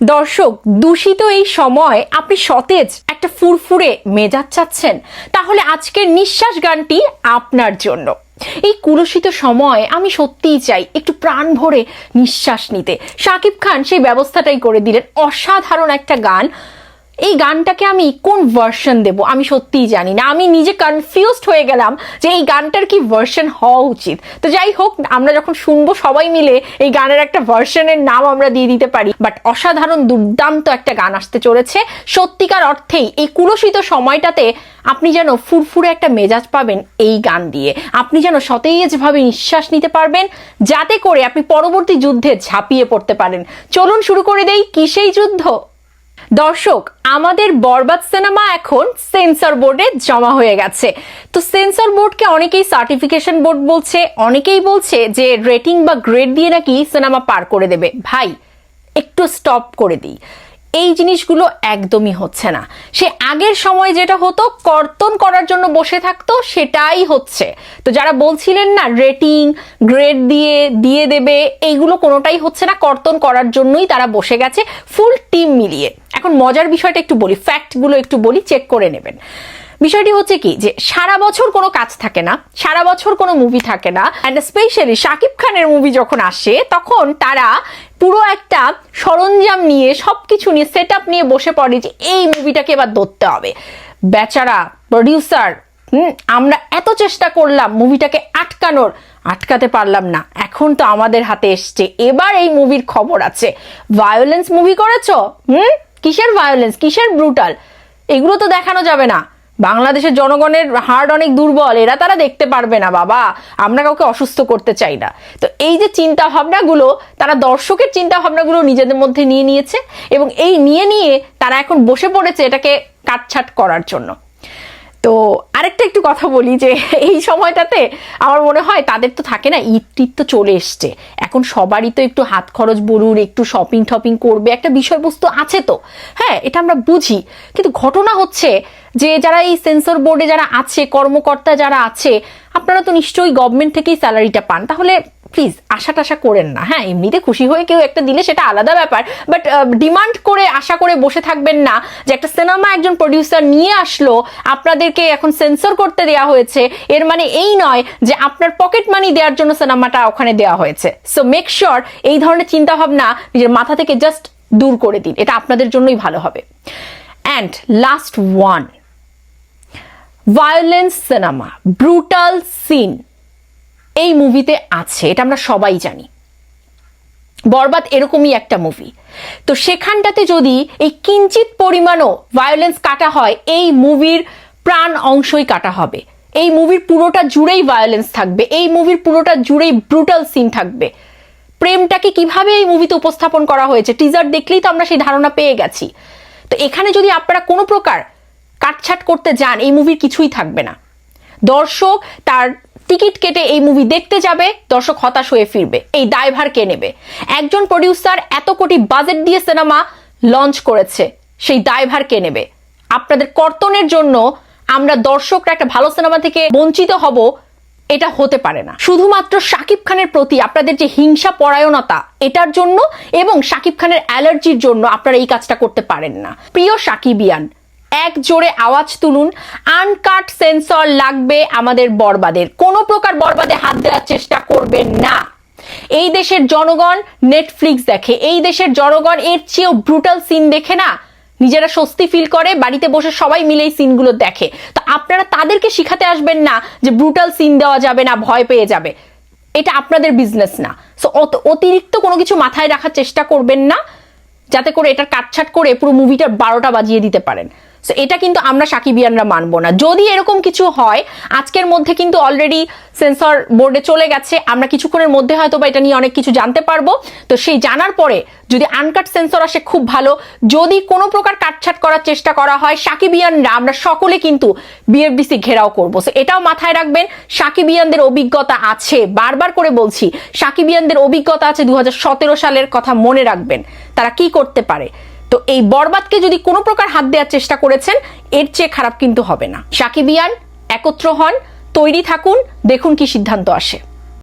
দর্শক, দূষিত এই সময় আপনি সতেজ একটা ফুরফুরে মেজাজ চাচ্ছেন। তাহলে আজকের নিঃশ্বাস গানটি আপনার জন্য। এই কুলসিত সময় আমি সত্যিই চাই একটু প্রাণ ভরে নিঃশ্বাস নিতে। শাকিব খান সেই ব্যবস্থাটাই করে দিলেন। অসাধারণ একটা গান। এই গানটাকে আমি কোন ভার্সন দেব? আমি সত্যিই জানি না। আমি নিজে কনফিউজড হয়ে গেলাম যে এই গানটার কি ভার্সন হওয়া উচিত। তো যাই হোক, আমরা যখন শুনব সবাই মিলে এই গানের একটা ভার্সনের নাম আমরা দিয়ে দিতে পারি। বাট অসাধারণ, দুর্দান্ত একটা গান আসতে চলেছে। সত্যিকার অর্থেই এই কুলসিত সময়টাতে আপনি যেন ফুরফুরে একটা মেজাজ পাবেন এই গান দিয়ে। আপনি যেন সতেজভাবে নিঃশ্বাস নিতে পারবেন, যাতে করে আপনি পরবর্তী যুদ্ধে ঝাঁপিয়ে পড়তে পারেন। চলুন শুরু করে দেই, কি সেই যুদ্ধ? দর্শক, আমাদের বরবাদ সিনেমা এখন সেন্সর বোর্ডে জমা হয়ে গেছে। তো সেন্সর বোর্ডকে অনেকেই সার্টিফিকেশন বোর্ড বলছে, অনেকেই বলছে যে রেটিং বা গ্রেড দিয়ে নাকি সিনেমা পার করে দেবে। ভাই, একটু স্টপ করে দিই। এই জিনিসগুলো একদমই হচ্ছে না। সে আগের সময় যেটা হতো, কর্তন করার জন্য বসে থাকতো, সেটাই হচ্ছে। তো যারা বলছিলেন না রেটিং গ্রেড দিয়ে দিয়ে দেবে, এইগুলো কোনোটাই হচ্ছে না, কর্তন করার জন্যই তারা বসে গেছে ফুল টিম মিলিয়ে। এখন মজার বিষয়টা একটু বলি ফ্যাক্টগুলো একটু বলি চেক করে নেবেন। বিষয়টি হচ্ছে কি যে সারা বছর কোনো কাজ থাকে না, সারা বছর কোনো মুভি থাকে না অ্যান্ড স্পেশালি শাকিব খানের মুভি যখন আসে, তখন তারা পুরো একটা সরঞ্জাম নিয়ে সব কিছু নিয়ে সেট নিয়ে বসে পড়ে যে এই মুভিটাকে এবার ধরতে হবে। বেচারা প্রডিউসার হুম, আমরা এত চেষ্টা করলাম মুভিটাকে আটকানোর, আটকাতে পারলাম না। এখন তো আমাদের হাতে এসছে। এবার এই মুভির খবর আছে। ভায়োলেন্স মুভি করেছ? হুম, কিসের ভায়োলেন্স কিসের ব্রুটাল এগুলো তো দেখানো যাবে না। বাংলাদেশের জনগণের হার্ট অনেক দুর্বল, এরা তারা দেখতে পারবে না, বাবা। আমরা কাউকে অসুস্থ করতে চাই না। তো এই যে চিন্তা ভাবনাগুলো তারা দর্শকের চিন্তা ভাবনাগুলো নিজেদের মধ্যে নিয়ে নিয়েছে এবং এই নিয়ে নিয়ে তারা এখন বসে পড়েছে এটাকে কাটছাট করার জন্য। তো আরেকটা একটু কথা বলি যে, এই সময়টাতে আমার মনে হয় তাদের তো থাকে না, ঈদ টিদ তো চলে এসছে। এখন সবারই তো একটু হাত খরচ বলুন, একটু শপিং টপিং করবে, একটা বিষয়বস্তু আছে তো। হ্যাঁ এটা আমরা বুঝি। কিন্তু ঘটনা হচ্ছে যে যারা এই সেন্সর বোর্ডে যারা আছে, কর্মকর্তা যারা আছে, আপনারা তো নিশ্চয়ই গভর্নমেন্ট থেকেই স্যালারিটা পান। তাহলে প্লিজ আশা টাশা করেন না। হ্যাঁ এমনিতে খুশি হয়ে কেউ একটা দিলে সেটা আলাদা ব্যাপার বাট ডিমান্ড করে, আশা করে বসে থাকবেন না যে একটা সিনেমা একজন প্রডিউসার নিয়ে আসলো, আপনাদেরকে এখন সেন্সর করতে দেওয়া হয়েছে। এর মানে এই নয় যে আপনার পকেট মানি দেওয়ার জন্য সিনেমাটা ওখানে দেওয়া হয়েছে। সো মেক শিওর এই ধরনের চিন্তা ভাবনা নিজের মাথা থেকে জাস্ট দূর করে দিন। এটা আপনাদের জন্যই ভালো হবে। And last one violence cinema brutal scene এই মুভিতে আছে, এটা আমরা সবাই জানি। বরবাদ এরকমই একটা মুভি তো সেখানটাতে যদি এই কিঞ্চিত পরিমাণও ভায়োলেন্স কাটা হয়, এই মুভির প্রাণ অংশই কাটা হবে। এই মুভির পুরোটা জুড়েই ভায়োলেন্স থাকবে, এই মুভির পুরোটা জুড়েই ব্রুটাল সিন থাকবে। প্রেমটাকে কীভাবে এই মুভিতে উপস্থাপন করা হয়েছে? টিজার দেখলেই তো আমরা সেই ধারণা পেয়ে গেছি। তো এখানে যদি আপনারা কোনো প্রকার কাটছাট করতে যান, এই মুভির কিছুই থাকবে না। দর্শক তার টিকিট কেটে এই মুভি দেখতে যাবে, দর্শক হতাশ হয়ে ফিরবে, এই দায়ভার কে নেবে? একজন প্রডিউসার এত কোটি বাজেট দিয়ে সিনেমা লঞ্চ করেছে, সেই দায়ভার কে নেবে? আপনাদের কর্তনের জন্য আমরা দর্শকরা একটা ভালো সিনেমা থেকে বঞ্চিত হব, এটা হতে পারে না। শুধুমাত্র শাকিব খানের প্রতি আপনাদের যে হিংসা পরায়ণতা, এটার জন্য এবং শাকিব খানের অ্যালার্জির জন্য আপনারা এই কাজটা করতে পারেন না। প্রিয় সাকিবিয়ান এক জোরে আওয়াজ তুলুন। আনকাট সেন্সর লাগবে আমাদের বরবাদের। কোনো প্রকার বরবাদে হাত দেওয়ার চেষ্টা করবেন না। এই দেশের জনগণ নেটফ্লিক্স দেখে। এই দেশের জনগণ এর চেয়েও ব্রুটাল সিন দেখে না? নিজেরা স্বস্তি ফিল করে, বাড়িতে বসে সবাই মিলে এই সিনগুলো দেখে। তো আপনারা তাদেরকে শিখাতে আসবেন না যে ব্রুটাল সিন দেওয়া যাবে না, ভয় পেয়ে যাবে। এটা আপনাদের বিজনেস না। সো অতিরিক্ত কোনো কিছু মাথায় রাখার চেষ্টা করবেন না, যাতে করে এটা কাটছাট করে পুরো মুভিটার বারোটা বাজিয়ে দিতে পারেন। সো এটা কিন্তু আমরা সাকিবিয়ানরা মানবো না। যদি এরকম কিছু হয়, আজকের মধ্যে কিন্তু অলরেডি সেন্সর বোর্ডে চলে গেছে। আমরা কিছুক্ষণের মধ্যে হয়তো বা এটা নিয়ে অনেক কিছু জানতে পারব। তো সেই জানার পরে যদি আনকাট সেন্সর আসে, খুব ভালো। যদি কোনো প্রকার কাটছাট করার চেষ্টা করা হয়, সাকিবিয়ানরা, আমরা সকলে কিন্তু বিএফডিসি ঘেরাও করব। সো এটাও মাথায় রাখবেন, সাকিবিয়ানদের অভিজ্ঞতা আছে। বারবার করে বলছি, সাকিবিয়ানদের অভিজ্ঞতা আছে দু হাজার সতেরো সালের কথা মনে রাখবেন। তারা কি করতে পারে? তো এই বরবাদকে যদি কোনো প্রকার হাত দেওয়ার চেষ্টা করেছেন, এর চেয়ে খারাপ কিন্তু হবে না। সাকিবিয়ান একত্র হন, তৈরি থাকুন, দেখুন কি সিদ্ধান্ত আসে।